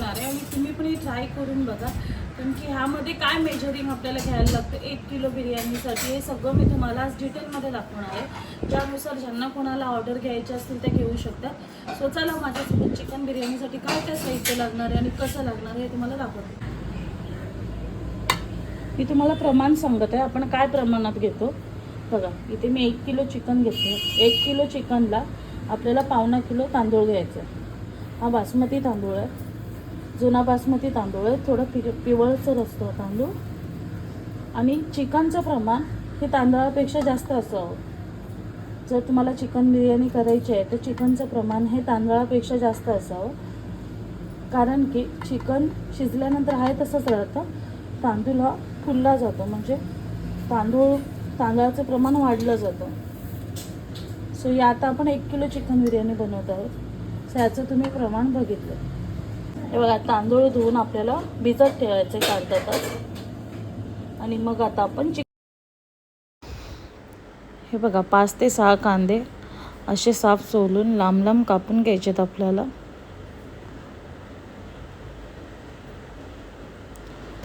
होणार आहे आणि तुम्ही पण हे ट्राय करून बघा. कारण की ह्यामध्ये काय मेजरिंग आपल्याला घ्यायला लागतं? एक किलो बिर्याणीसाठी. हे सगळं मी तुम्हाला आज डिटेलमध्ये दाखवणार आहे. त्यानुसार ज्यांना कोणाला ऑर्डर घ्यायची असतील ते घेऊ शकतात. सो चला माझ्यासोबत चिकन बिर्याणीसाठी काय काय साहित्य लागणार आहे आणि कसं लागणार आहे हे तुम्हाला दाखवते. मी तुम्हाला प्रमाण सांगत आहे. आपण काय प्रमाणात घेतो? बघा इथे मी एक किलो चिकन घेतलं. एक किलो चिकनला आपल्याला पावणा किलो तांदूळ घ्यायचा आहे. हा बासमती तांदूळ आहे. जुना बासमती तांदूळ आहे. थोडं पिर पिवळसर असतो तांदूळ. आणि चिकनचं प्रमाण हे तांदळापेक्षा जास्त असावं जर तुम्हाला चिकन बिर्याणी करायची आहे तर चिकनचं प्रमाण हे तांदळापेक्षा जास्त असावं. कारण की चिकन शिजल्यानंतर आहे तसंच राहतं. तांदूळ हा फुलला जातो. म्हणजे तांदूळ तांदळाचं प्रमाण वाढलं जातं. सो या आता आपण एक किलो चिकन बिर्याणी बनवत आहोत. सो याचं तुम्ही प्रमाण बघितलं. हे बघा तांदूळ धुवून आपल्याला भिजत ठेवायचे अर्धा तास आणि मग आता आपण चिक हे बघा पाच ते सहा कांदे असे साफ सोलून लांब लांब कापून घ्यायचेत आपल्याला.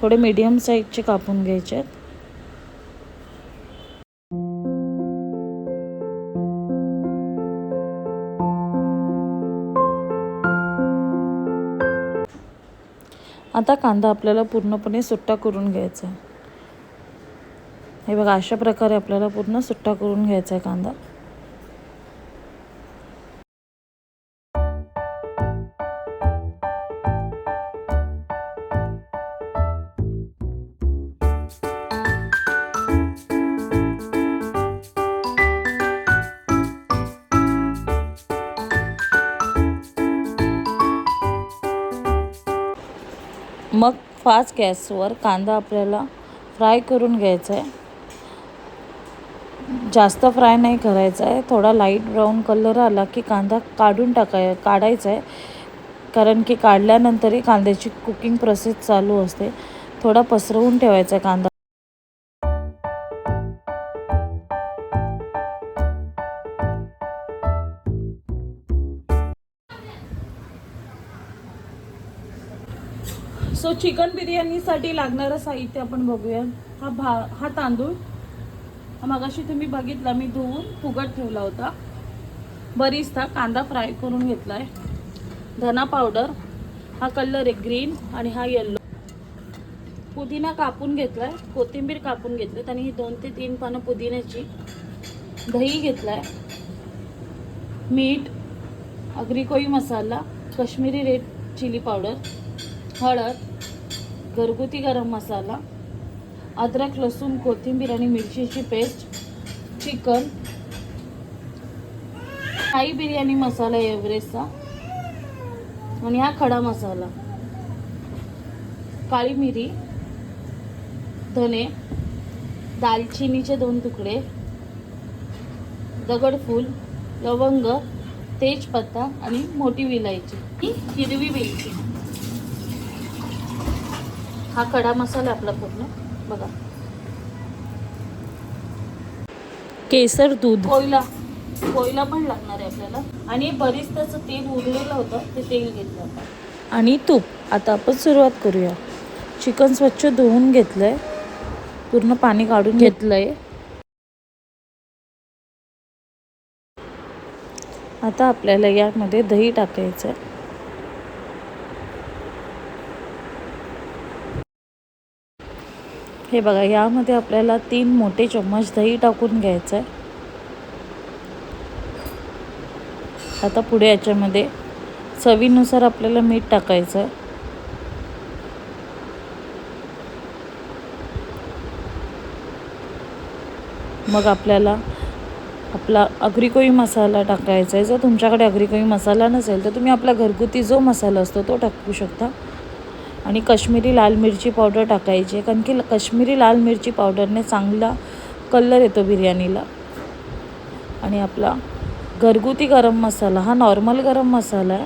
थोडे मीडियम साईजचे कापून घ्यायचे आहेत आता कांदा आपल्याला पूर्णपणे सुट्टा करून घ्यायचा आहे. हे बघा अशा प्रकारे आपल्याला पूर्ण सुट्टा करून घ्यायचा आहे कांदा. फास्ट गॅसवर कांदा आपल्याला फ्राय करून घ्यायचा आहे. जास्त फ्राय नाही करायचा आहे. थोडा लाइट ब्राऊन कलर आला की कांदा काढून टाकाय काढायचा आहे. कारण की काढल्यानंतरही कांद्याची कुकिंग प्रोसेस चालू असते. थोडा पसरवून ठेवायचा आहे कांदा. चिकन बिर्याणीसाठी लागणारं साहित्य आपण बघूया. हा भा हा तांदूळ. हा मगाशी तुम्ही बघितला मी धुवून फुगट ठेवला होता. बरीचदा कांदा फ्राय करून घेतला आहे धना पावडर हा कलर आहे ग्रीन आणि हा येल्लो पुदिना कापून घेतला आहे कोथिंबीर कापून घेतलीत आणि ही दोन ते तीन पानं पुदिन्याची दही घेतला आहे मीठ अग्रिकोई masala Kashmiri red chilli powder हळद घरगुती गरम मसाला अद्रक लसूण कोथिंबीर आणि मिरचीची पेस्ट चिकन थाई बिर्याणी मसाला एव्हरेस्टचा आणि हा खडा मसाला काळी मिरी धने दालचिनीचे दोन तुकडे दगडफूल लवंग तेजपत्ता आणि मोठी विलायची ही हिरवी वेलची. हा खडा मसाला आपला पूर्ण. बघा. केसर दूध. कोयला कोयला पण लागणार आहे आपल्याला. आणि बरीच त्याचं तेल उरलेलं होतं ते तेल घेतलं आणि तूप. आता आपण सुरुवात करूया. चिकन स्वच्छ धुवून घेतलंय. पूर्ण पाणी काढून घेतलंय. आता आपल्याला यामध्ये दही टाकायचं आहे हे बघा यामध्ये आपल्याला तीन मोठे चम्मच दही टाकून घ्यायचं आहे आता पुढे याच्यामध्ये चवीनुसार आपल्याला मीठ टाकायचं आहे मग आपल्याला आपला अग्रिकोई मसाला टाकायचा आहे जर तुमच्याकडे अग्रिकोई मसाला नसेल तर तुम्ही आपला घरगुती जो मसाला असतो तो टाकू शकता. आणि कश्मीरी लाल मिरची पावडर टाकायची. आहे कारण की कश्मीरी लाल मिरची पावडरने चांगला कलर येतो बिर्याणीला. आणि आपला घरगुती गरम मसाला हा नॉर्मल गरम मसाला आहे.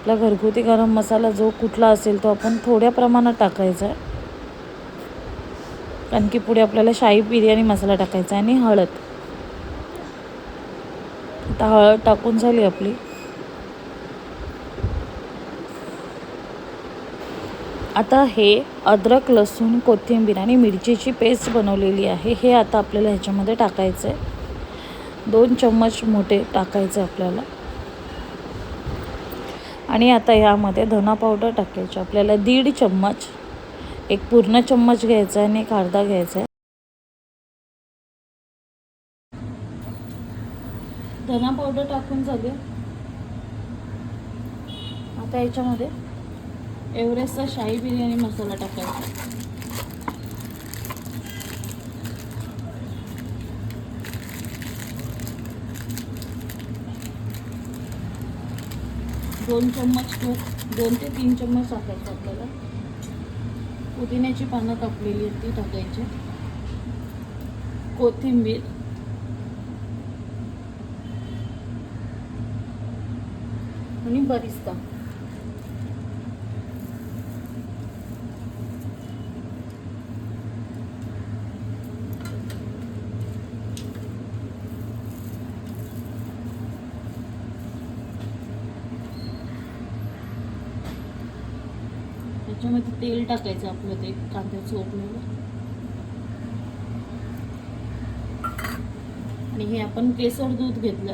आपला घरगुती गरम मसाला जो कुठला असेल तो आपण थोड्या प्रमाणात टाकायचा आहे. कारण की पुढे आपल्याला शाही बिर्याणी मसाला टाकायचा आहे आणि हळद. आता हळद टाकून झाली आपली. आता हे अद्रक लसूण कोथिंबीर आणि मिरचीची पेस्ट बनवलेली आहे. हे आता आपल्याला ह्याच्यामध्ये टाकायचं आहे दोन चम्मच मोठे टाकायचे आपल्याला. आणि आता यामध्ये धना पावडर टाकायची. आपल्याला दीड चम्मच एक पूर्ण चम्मच घ्यायचा आहे आणि एक अर्धा घ्यायचा आहे धना पावडर टाकून झाली. आता याच्यामध्ये एव्हरेस्टचा शाही बिर्याणी मसाला टाकायचा. दोन चम्मच तूप दोन ते तीन चम्मच टाकायचं आपल्याला पुदिन्याची पानं कापलेली आहेत ती टाकायची. कोथिंबीर. आणि बरिस्ता त्याच्यामध्ये तेल टाकायचं आपलं ते कांद्याचं ओपलेलं आणि हे आपण केसर दूध घेतलं.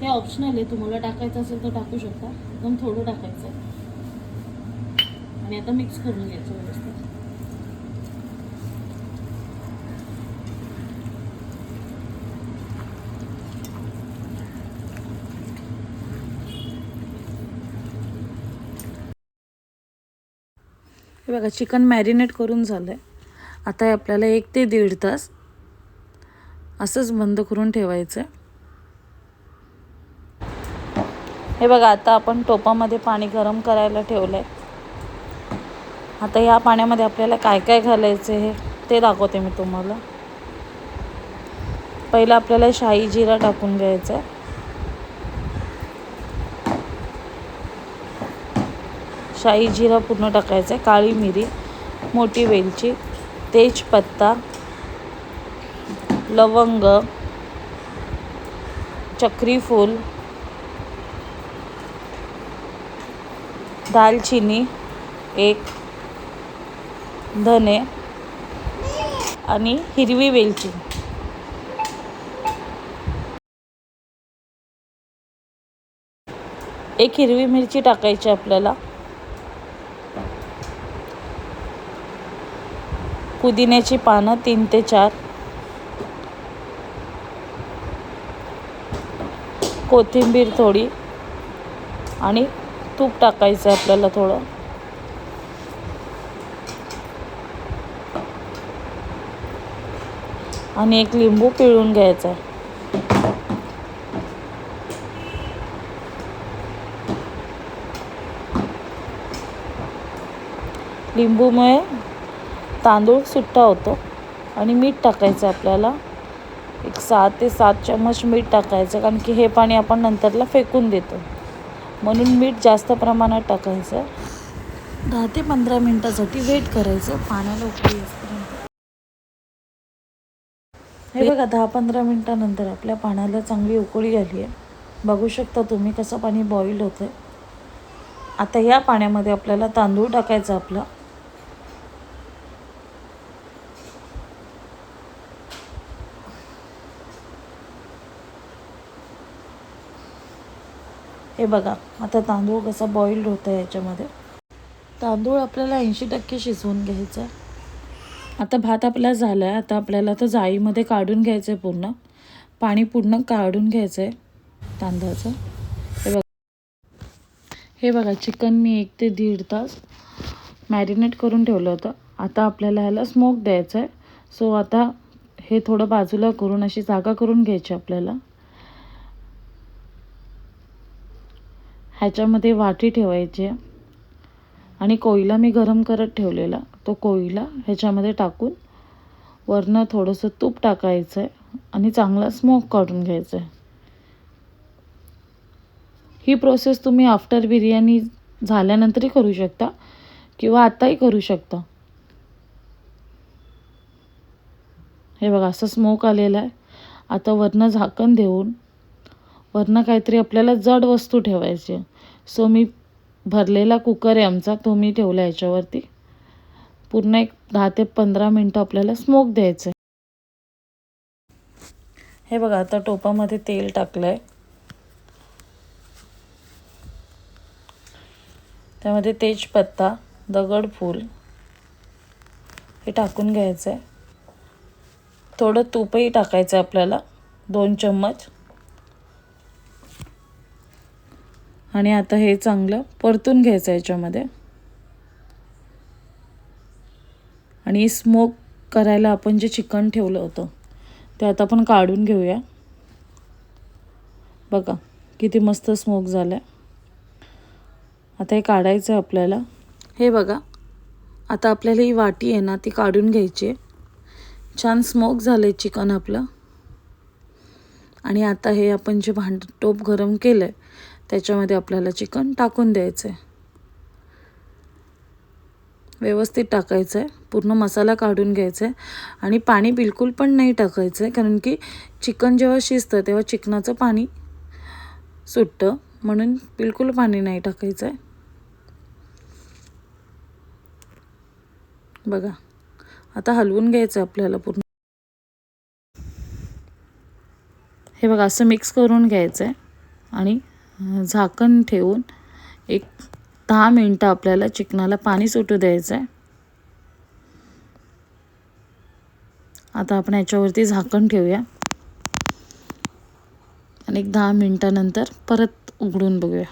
हे ऑप्शनल आहे. तुम्हाला टाकायचं असेल तर टाकू शकता. एकदम थोडं टाकायचं आहे. आणि आता मिक्स करून घ्यायचं व्यवस्थित. हे बघा चिकन मॅरिनेट करून झालं आहे आता आपल्याला एक ते दीड तास असंच बंद करून ठेवायचं आहे हे बघा आता आपण टोपामध्ये पाणी गरम करायला ठेवलं आहे आता या पाण्यामध्ये आपल्याला काय काय घालायचं हे ते दाखवते मी तुम्हाला. पहिलं आपल्याला शाही जिरा टाकून घ्यायचं आहे शाही जिरा पूर्ण टाकायचं आहे काळी मिरी मोठी वेलची तेजपत्ता लवंग चक्रीफूल दालचिनी एक धने आणि हिरवी वेलची. एक हिरवी मिरची टाकायची आपल्याला. पुदिन्याची पानं तीन ते चार. कोथिंबीर थोडी. आणि तूप टाकायचं आहे आपल्याला थोडं. आणि एक लिंबू पिळून घ्यायचा आहे. लिंबूमुळे तांदूळ सुट्टा होतो आणि मीठ टाकायचं आपल्याला. एक सहा ते सात चम्मच मीठ टाकायचं कारण की हे पाणी आपण नंतरला फेकून देतो. म्हणून मीठ जास्त प्रमाणात टाकायचं. दहा ते पंधरा मिनटासाठी वेट करायचं पाण्याला उकळी हे बघा दहा पंधरा मिनटानंतर आपल्या पाण्याला चांगली उकळी आली आहे. बघू शकता तुम्ही कसं पाणी बॉईल होतं आहे आता या पाण्यामध्ये आपल्याला तांदूळ टाकायचं आपला. हे बघा आता तांदूळ कसा बॉईल्ड होतं आहे याच्यामध्ये. तांदूळ आपल्याला ऐंशी टक्के शिजवून घ्यायचं आहे आता भात आपला झाला आहे आता आपल्याला तर जाळीमध्ये काढून घ्यायचं आहे पूर्ण. पाणी पूर्ण काढून घ्यायचं आहे तांदळाचं. हे बघा. हे बघा चिकन मी एक ते दीड तास मॅरिनेट करून ठेवलं होतं. आता आपल्याला ह्याला स्मोक द्यायचं आहे सो आता हे थोडं बाजूला करून अशी जागा करून घ्यायची आपल्याला. ह्याच्यामध्ये वाटी ठेवायची. आहे आणि कोयला मी गरम करत ठेवलेला. तो कोयला ह्याच्यामध्ये टाकून वरनं थोडंसं तूप टाकायचं आहे आणि चांगला स्मोक काढून घ्यायचं आहे ही प्रोसेस तुम्ही आफ्टर बिर्याणी झाल्यानंतरही करू शकता किंवा आत्ताही करू शकता. हे बघा असं स्मोक आलेलं आहे. आता वरनं झाकण देऊन वरनं काहीतरी आपल्याला जड वस्तू ठेवायची सो मी भरलेला कुकर आहे आमचा तो मी ठेवला याच्यावरती. पूर्ण एक दहा ते पंधरा मिनटं आपल्याला स्मोक द्यायचं आहे हे बघा आता टोपामध्ये तेल टाकलं आहे त्यामध्ये तेजपत्ता दगडफूल हे टाकून घ्यायचं आहे थोडं तूपही टाकायचं आहे आपल्याला दोन चम्मच. आणि आता हे चांगलं परतून घ्यायचं याच्यामध्ये. आणि स्मोक करायला आपण जे चिकन ठेवलं होतं ते आता आपण काढून घेऊया. बघा किती मस्त स्मोक झालं आहे आता हे काढायचं आहे आपल्याला. हे बघा आता आपल्याला ही वाटी आहे ना ती काढून घ्यायची आहे. छान स्मोक झालं आहे चिकन आपलं. आणि आता हे आपण जे भांड टोप गरम केलं आहे त्याच्यामध्ये आपल्याला चिकन टाकून द्यायचं आहे व्यवस्थित टाकायचं आहे पूर्ण मसाला काढून घ्यायचा आहे आणि पाणी बिलकुल पण नाही टाकायचं आहे कारण की चिकन जेव्हा शिजतं तेव्हा चिकनाचं पाणी सुटतं. म्हणून बिलकुल पाणी नाही टाकायचं आहे बघा आता हलवून घ्यायचं आहे आपल्याला पूर्ण. हे बघा असं मिक्स करून घ्यायचं आहे आणि झाकण ठेवून एक दहा मिनटं आपल्याला चिकनाला पाणी सुटू द्यायचं आहे आता आपण याच्यावरती झाकण ठेवूया. आणि एक दहा मिनटानंतर परत उघडून बघूया.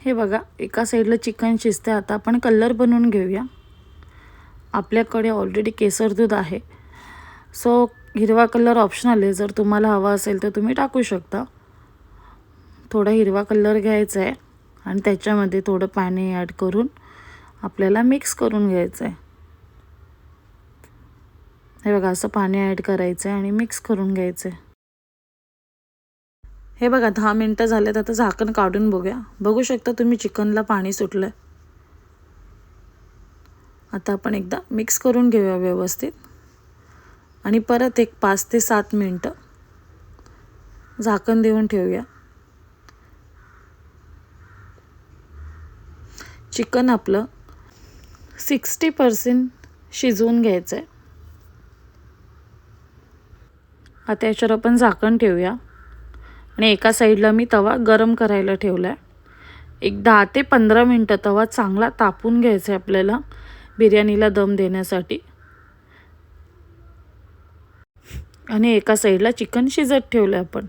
हे बघा एका साईडला चिकन शिजते आता आपण कलर बनवून घेऊया. आपल्याकडे ऑलरेडी केसर दूध आहे. सो हिरवा कलर ऑप्शनल आहे जर तुम्हाला हवा असेल तर तुम्ही टाकू शकता. थोडा हिरवा कलर घ्यायचा आहे आणि त्याच्यामध्ये थोडं पाणी ॲड करून आपल्याला मिक्स करून घ्यायचं आहे हे बघा असं पाणी ॲड करायचं आहे आणि मिक्स करून घ्यायचं आहे हे बघा दहा मिनटं झाले तर आता झाकण काढून बघूया. बघू शकता तुम्ही चिकनला पाणी सुटलं आता आपण एकदा मिक्स करून घेऊया व्यवस्थित. आणि परत एक पाच ते सात मिनटं झाकण देऊन ठेवूया. चिकन आपलं सिक्स्टी पर्सेंट शिजवून घ्यायचं आहे आता याच्यावर आपण झाकण ठेवूया. आणि एका साईडला मी तवा गरम करायला ठेवला आहे एक दहा ते पंधरा मिनटं तवा चांगला तापून घ्यायचा आहे आपल्याला बिर्याणीला दम देण्यासाठी. आणि एका साईडला चिकन शिजत ठेवलं आपण.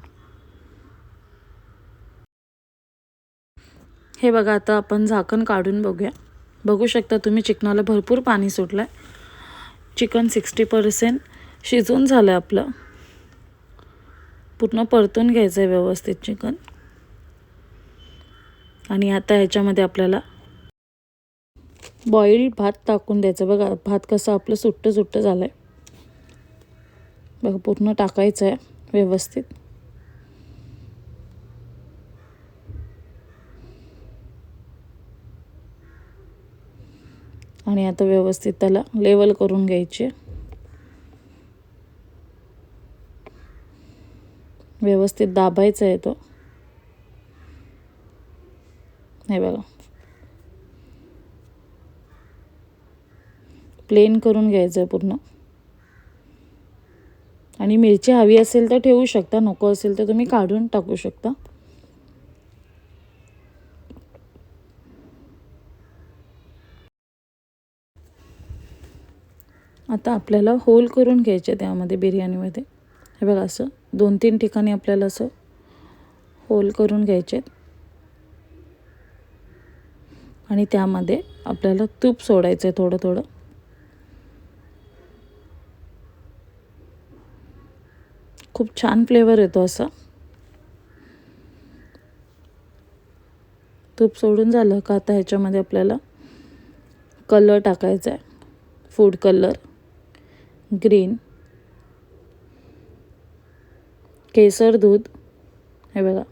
हे बघा आता आपण झाकण काढून बघूया. बघू शकता तुम्ही चिकनाला भरपूर पाणी सुटलं आहे चिकन सिक्स्टी पर्सेंट शिजून झालं आहे आपलं. पूर्ण परतून घ्यायचं आहे व्यवस्थित चिकन. आणि आता ह्याच्यामध्ये आपल्याला बॉईल भात टाकून द्यायचं. बघा भात कसं आपलं सुट्टं सुट्टं झालं आहे बघा पूर्ण टाकायचं आहे व्यवस्थित. आणि आता व्यवस्थित त्याला लेवल करून घ्यायचे. व्यवस्थित दाबायचा आहे तो. हे बघा. प्लेन करून घ्यायचं आहे पूर्ण. आणि मिरची हवी असेल तर ठेवू शकता नको असेल तर तुम्ही काढून टाकू शकता. आता आपल्याला होल करून घ्यायचे त्यामध्ये बिर्याणीमध्ये. हे बघा असं दोन तीन ठिकाणी आपल्याला असं होल करून घ्यायचे. आणि त्यामध्ये आपल्याला तूप सोडायचं आहे थोडं थोडं. खूप छान फ्लेवर येतो असा. तूप सोडून झालं का आता ह्याच्यामध्ये आपल्याला कलर टाकायचा आहे. फूड कलर ग्रीन केसर दूध. हे बघा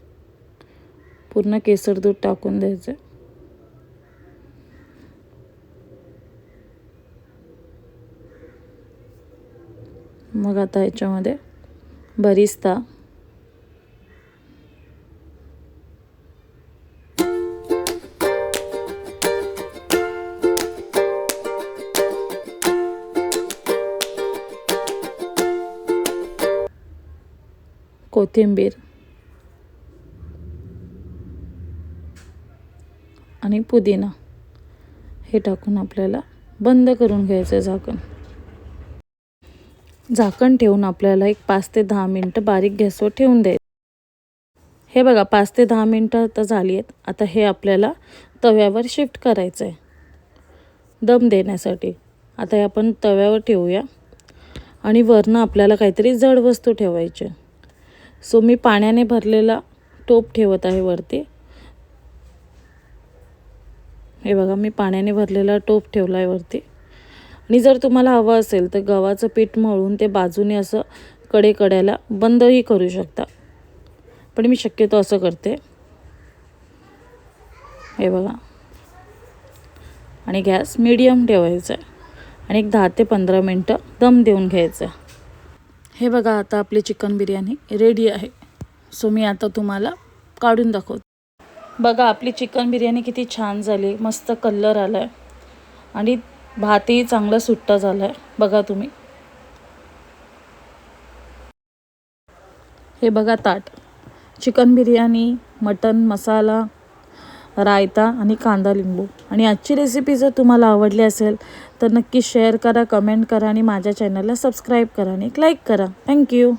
पूर्ण केसर दूध टाकून द्यायचं मग आता ह्याच्यामध्ये बरिस्ता. कोथिंबीर. आणि पुदिना. हे टाकून आपल्याला बंद करून घ्यायचं झाकण. झाकण ठेवून आपल्याला एक पाच ते दहा मिनटं बारीक गॅसवर ठेवून द्यायचं. हे बघा पाच ते दहा मिनटं आता झाली आहेत. आता हे आपल्याला तव्यावर शिफ्ट करायचं आहे दम देण्यासाठी. आता हे आपण तव्यावर ठेवूया. आणि वरनं आपल्याला काहीतरी जड वस्तू ठेवायची सो मी पाण्याने भरलेला टोप ठेवत आहे वरती. हे बघा मी पाण्याने भरलेला टोप ठेवला आहे वरती. आणि जर तुम्हाला हवं असेल तर गव्हाचं पीठ मळून ते बाजूने असं कडेकड्याला बंदही करू शकता. पण मी शक्यतो असं करते. हे बघा. आणि गॅस मिडियम ठेवायचा आहे. आणि एक दहा ते पंधरा मिनटं दम देऊन घ्यायचं आहे. हे बघा आता आपली चिकन बिर्याणी रेडी आहे. सो मी आता तुम्हाला काढून दाखवते. बघा आपली चिकन बिर्याणी किती छान झाली. मस्त कलर आला आहे आणि भातही चांगला सुट्टा झाला आहे बघा तुम्ही. हे बघा ताट. चिकन बिर्याणी मटन मसाला रायता आणि कांदा लिंबू. आणि आजची रेसिपी जर तुम्हाला आवडली असेल तर नक्की शेअर करा कमेंट करा आणि माझ्या चॅनलला सबस्क्राईब करा आणि एक लाईक करा. थँक्यू